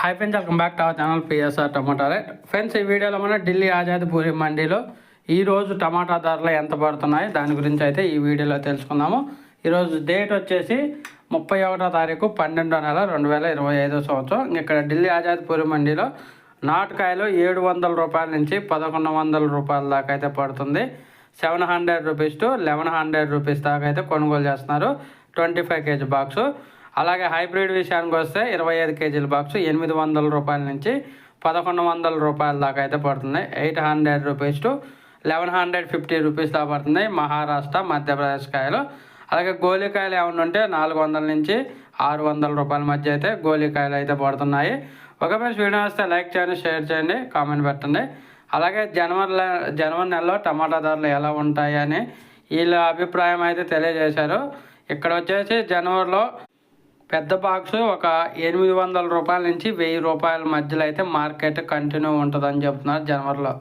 Hi friends welcome back to our channel PSR tomato right friends ఈ వీడియోలో మన ఢిల్లీ ఆజాద్ పూరి మండీలో ఈరోజు టమాటా ధరలు ఎంత పడుతున్నాయి? దాని గురించి అయితే ఈ వీడియోలో తెలుసుకుందాము. ఈరోజు డేట్ వచ్చేసి ముప్పై ఒకటో తారీఖు పన్నెండో నెల రెండు వేల ఇరవై ఐదో సంవత్సరం. ఇక్కడ ఢిల్లీ ఆజాద్ పూరి మండీలో నాటుకాయలు ఏడు వందల రూపాయల నుంచి పదకొండు వందల రూపాయల దాకా అయితే పడుతుంది. Seven hundred rupees to eleven hundred rupees దాకా అయితే కొనుగోలు చేస్తున్నారు. Twenty five KG box. అలాగే హైబ్రిడ్ విషయానికి వస్తే ఇరవై ఐదు కేజీల బాక్స్ ఎనిమిది వందల రూపాయల నుంచి పదకొండు వందల రూపాయల దాకా అయితే పడుతుంది eight hundred rupees to eleven hundred fifty rupees దాకా పడుతుంది మహారాష్ట్ర మధ్యప్రదేశ్ కాయలు అలాగే గోలికాయలు ఏమైనా ఉంటే నాలుగు వందల నుంచి ఆరు వందల రూపాయల మధ్య అయితే గోలికాయలు అయితే పడుతున్నాయి. ఒక ఫ్రెండ్స్ వీడియో వస్తే లైక్ చేయండి షేర్ చేయండి కామెంట్ పెట్టండి. అలాగే జనవరి జనవరి నెలలో టమాటా ధరలు ఎలా ఉంటాయి అని వీళ్ళ అభిప్రాయం అయితే తెలియజేశారు. ఇక్కడ వచ్చేసి జనవరిలో పెద్ద బాక్స్ ఒక ఎనిమిది వందల రూపాయల నుంచి వెయ్యి రూపాయల మధ్యలో అయితే మార్కెట్ కంటిన్యూ ఉంటుందని చెప్తున్నారు జనవరిలో.